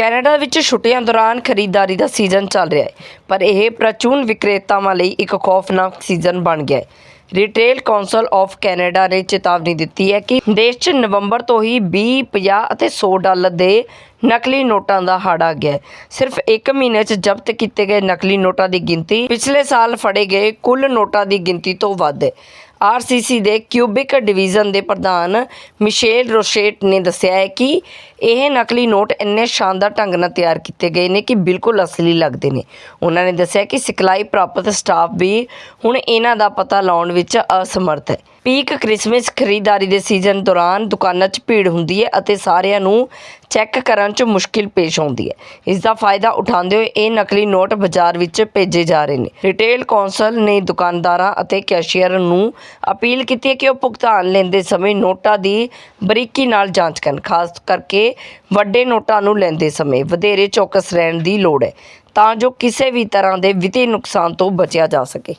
Canada ਵਿੱਚ ਛੁੱਟੀਆਂ ਦੌਰਾਨ ਖਰੀਦਦਾਰੀ ਦਾ ਸੀਜ਼ਨ ਚੱਲ ਰਿਹਾ ਹੈ, ਪਰ ਇਹ ਪ੍ਰਚੂਨ ਵਿਕਰੇਤਾਵਾਂ ਲਈ ਇੱਕ ਖੌਫਨਾਕ ਸੀਜ਼ਨ ਬਣ ਗਿਆ ਹੈ। ਰਿਟੇਲ ਕਾਉਂਸਲ ਆਫ ਕੈਨੇਡਾ ਨੇ ਚੇਤਾਵਨੀ ਦਿੱਤੀ ਹੈ ਕਿ ਦੇਸ਼ 'ਚ ਨਵੰਬਰ ਤੋਂ ਹੀ 20 50 ਅਤੇ 100 ਡਾਲਰ ਦੇ ਨਕਲੀ ਨੋਟਾਂ ਦਾ ਹੜ ਆ ਗਿਆ ਸਿਰਫ 1 ਮਹੀਨੇ 'ਚ ਜ਼ਬਤ ਕੀਤੇ ਗਏ ਨਕਲੀ ਨੋਟਾਂ ਦੀ ਗਿਣਤੀ ਪਿਛਲੇ ਸਾਲ ਫੜੇ ਗਏ ਕੁੱਲ ਨੋਟਾਂ ਦੀ ਗਿਣਤੀ ਤੋਂ ਵੱਧ ਹੈ। ਆਰਸੀਸੀ ਦੇ ਕਿਊਬਿਕ ਡਿਵੀਜ਼ਨ ਦੇ ਪ੍ਰਧਾਨ ਮਿਸ਼ੇਲ ਰੋਸ਼ੇਟ ਨੇ ਦੱਸਿਆ ਹੈ ਕਿ ਇਹ ਨਕਲੀ ਨੋਟ ਇੰਨੇ ਸ਼ਾਨਦਾਰ ਢੰਗ ਨਾਲ ਤਿਆਰ ਕੀਤੇ ਗਏ ਨੇ ਕਿ ਬਿਲਕੁਲ ਅਸਲੀ ਲੱਗਦੇ ਨੇ। ਉਹਨਾਂ ਨੇ ਦੱਸਿਆ ਕਿ ਸਿਖਲਾਈ ਪ੍ਰਾਪਤ ਸਟਾਫ ਵੀ ਹੁਣ ਇਹਨਾਂ ਦਾ ਪਤਾ ਲਾਉਣ ਵਿੱਚ ਅਸਮਰਥ ਹੈ। ਪੀਕ ਕ੍ਰਿਸਮਸ ਖਰੀਦਦਾਰੀ ਦੇ ਸੀਜ਼ਨ ਦੌਰਾਨ ਦੁਕਾਨਾਂ 'ਚ ਭੀੜ ਹੁੰਦੀ ਹੈ ਅਤੇ ਸਾਰਿਆਂ ਨੂੰ ਚੈੱਕ ਕਰਨ 'ਚ ਮੁਸ਼ਕਿਲ ਪੇਸ਼ ਆਉਂਦੀ ਹੈ। ਇਸ ਦਾ ਫਾਇਦਾ ਉਠਾਉਂਦੇ ਹੋਏ ਇਹ ਨਕਲੀ ਨੋਟ ਬਾਜ਼ਾਰ ਵਿੱਚ ਭੇਜੇ ਜਾ ਰਹੇ ਨੇ। ਰਿਟੇਲ ਕੌਂਸਲ ਨੇ ਦੁਕਾਨਦਾਰਾਂ ਅਤੇ ਕੈਸ਼ੀਅਰ ਨੂੰ ਅਪੀਲ ਕੀਤੀ ਹੈ ਕਿ ਉਹ ਭੁਗਤਾਨ ਲੈਂਦੇ ਸਮੇਂ ਨੋਟਾਂ ਦੀ ਬਰੀਕੀ ਨਾਲ ਜਾਂਚ ਕਰਨ, ਖਾਸ ਕਰਕੇ ਵੱਡੇ ਨੋਟਾਂ ਨੂੰ ਲੈਂਦੇ ਸਮੇਂ ਵਧੇਰੇ ਚੌਕਸ ਰਹਿਣ ਦੀ ਲੋੜ ਹੈ, ਤਾਂ ਜੋ ਕਿਸੇ ਵੀ ਤਰ੍ਹਾਂ ਦੇ ਵਿੱਤੀ ਨੁਕਸਾਨ ਤੋਂ ਬਚਿਆ ਜਾ ਸਕੇ।